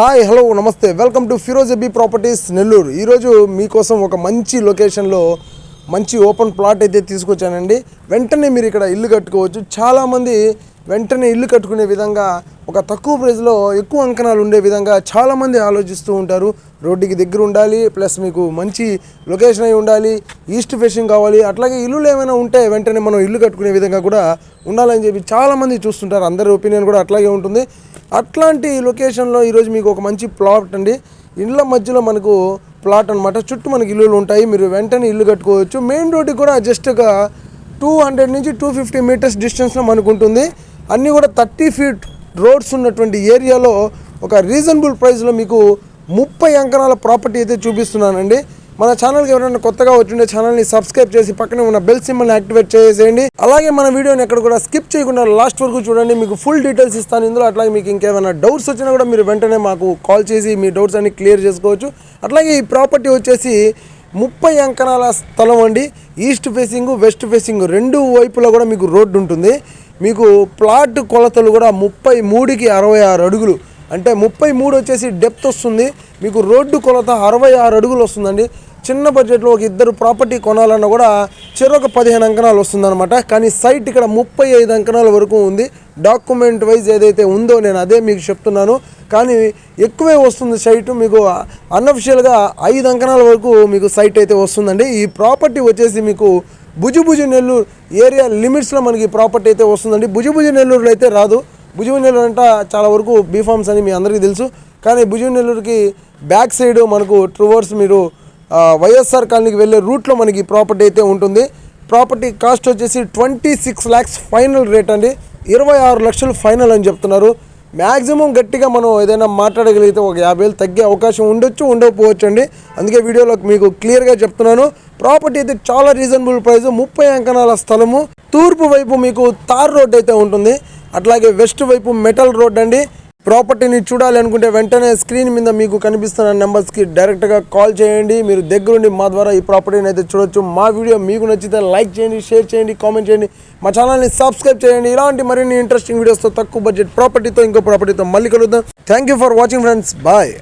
Hi hello నమస్తే. Welcome to Firoz AB properties Nellore. ఈరోజు మీకోసం ఒక మంచి లొకేషన్లో మంచి ఓపెన్ ప్లాట్ అయితే తీసుకొచ్చానండి. వెంటనే మీరు ఇక్కడ ఇల్లు కట్టుకోవచ్చు. చాలామంది వెంటనే ఇల్లు కట్టుకునే విధంగా ఒక తక్కువ ప్రైస్లో ఎక్కువ అంకణాలు ఉండే విధంగా చాలామంది ఆలోచిస్తూ ఉంటారు. రోడ్డుకి దగ్గర ఉండాలి ప్లస్ మీకు మంచి లొకేషన్ అయి ఉండాలి ఈస్ట్ ఫేసింగ్ కావాలి అట్లాగే ఇల్లులు ఏమైనా ఉంటే వెంటనే మనం ఇల్లు కట్టుకునే విధంగా కూడా ఉండాలని చెప్పి చాలామంది చూస్తుంటారు. అందరి ఒపీనియన్ కూడా అట్లాగే ఉంటుంది. అట్లాంటి లొకేషన్లో ఈరోజు మీకు ఒక మంచి ప్లాట్ అండి. ఇళ్ళ మధ్యలో మనకు ప్లాట్ అనమాట చుట్టూ మనకి ఇల్లులు ఉంటాయి. మీరు వెంటనే ఇల్లు కట్టుకోవచ్చు. మెయిన్ రోడ్డు కూడా జస్ట్గా టూ హండ్రెడ్ నుంచి టూ ఫిఫ్టీ మీటర్స్ డిస్టెన్స్లో మనకు ఉంటుంది. అన్నీ కూడా థర్టీ ఫీట్ రోడ్స్ ఉన్నటువంటి ఏరియాలో ఒక రీజనబుల్ ప్రైస్లో మీకు ముప్పై అంకణాల ప్రాపర్టీ అయితే చూపిస్తున్నానండి. మన ఛానల్కి ఎవరైనా కొత్తగా వచ్చిండే ఛానల్ని సబ్స్క్రైబ్ చేసి పక్కనే ఉన్న బెల్ సింబల్ని యాక్టివేట్ చేసేయండి. అలాగే మన వీడియోని ఎక్కడ కూడా స్కిప్ చేయకుండా లాస్ట్ వరకు చూడండి. మీకు ఫుల్ డీటెయిల్స్ ఇస్తాను. ఇందులో అట్లాగే మీకు ఇంకేమైనా డౌట్స్ వచ్చినా కూడా మీరు వెంటనే మాకు కాల్ చేసి మీ డౌట్స్ అన్ని క్లియర్ చేసుకోవచ్చు. అట్లాగే ఈ ప్రాపర్టీ వచ్చేసి ముప్పై అంకణాల స్థలం అండి. ఈస్ట్ ఫేసింగ్ వెస్ట్ ఫేసింగ్ రెండు వైపులా కూడా మీకు రోడ్డు ఉంటుంది. మీకు ప్లాట్ కొలతలు కూడా ముప్పై మూడుకి అరవై ఆరు అడుగులు. అంటే ముప్పై మూడు వచ్చేసి డెప్త్ వస్తుంది. మీకు రోడ్డు కొలత అరవై ఆరు అడుగులు వస్తుందండి. చిన్న బడ్జెట్లో ఒక ఇద్దరు ప్రాపర్టీ కొనాలన్నా కూడా చెరొక పదిహేను అంకణాలు వస్తుందన్నమాట. కానీ సైట్ ఇక్కడ ముప్పై ఐదు అంకణాల వరకు ఉంది. డాక్యుమెంట్ వైజ్ ఏదైతే ఉందో నేను అదే మీకు చెప్తున్నాను. కానీ ఎక్కువే వస్తుంది సైట్ మీకు అన్అఫిషియల్గా ఐదు అంకణాల వరకు మీకు సైట్ అయితే వస్తుందండి. ఈ ప్రాపర్టీ వచ్చేసి మీకు భుజుభుజు నెల్లూరు ఏరియా లిమిట్స్లో మనకి ప్రాపర్టీ అయితే వస్తుందండి. భుజుభుజు నెల్లూరులో అయితే రాదు. భుజం నెల్లూరు అంటే చాలా వరకు బీఫామ్స్ అని మీ అందరికీ తెలుసు. కానీ భుజం నెల్లూరుకి బ్యాక్ సైడ్ మనకు ట్రువర్స్ మీరు వైఎస్ఆర్ కాలనీకి వెళ్ళే రూట్లో మనకి ప్రాపర్టీ అయితే ఉంటుంది. ప్రాపర్టీ కాస్ట్ వచ్చేసి twenty six lakhs final rate అండి. ఇరవై ఆరు లక్షలు ఫైనల్ అని చెప్తున్నారు. మ్యాక్సిమం గట్టిగా మనం ఏదైనా మాట్లాడగలిగితే ఒక యాభై వేలు తగ్గే అవకాశం ఉండొచ్చు ఉండకపోవచ్చు అండి. అందుకే వీడియోలో మీకు క్లియర్గా చెప్తున్నాను. ప్రాపర్టీ అయితే చాలా రీజనబుల్ ప్రైస్ ముప్పై అంకణాల స్థలము. తూర్పు వైపు మీకు తార్ రోడ్ అయితే ఉంటుంది. అట్లాగే వెస్ట్ వైపు మెటల్ రోడ్ అండి. ప్రాపర్టీని చూడాలి అనుకుంటే వెంటనే స్క్రీన్ మీద మీకు కనిపిస్తున్న నెంబర్స్కి డైరెక్ట్గా కాల్ చేయండి. మీరు దగ్గరుండి మా ద్వారా ఈ ప్రాపర్టీని అయితే చూడొచ్చు. మా వీడియో మీకు నచ్చితే లైక్ చేయండి షేర్ చేయండి కామెంట్ చేయండి. మా ఛానల్ని సబ్స్క్రైబ్ చేయండి. ఇలాంటి మరిన్ని ఇంట్రెస్టింగ్ వీడియోస్తో తక్కువ బడ్జెట్ ప్రాపర్టీతో ఇంకో ప్రాపర్టీతో మళ్ళీ కలుద్దాం. Thank you for watching friends. Bye.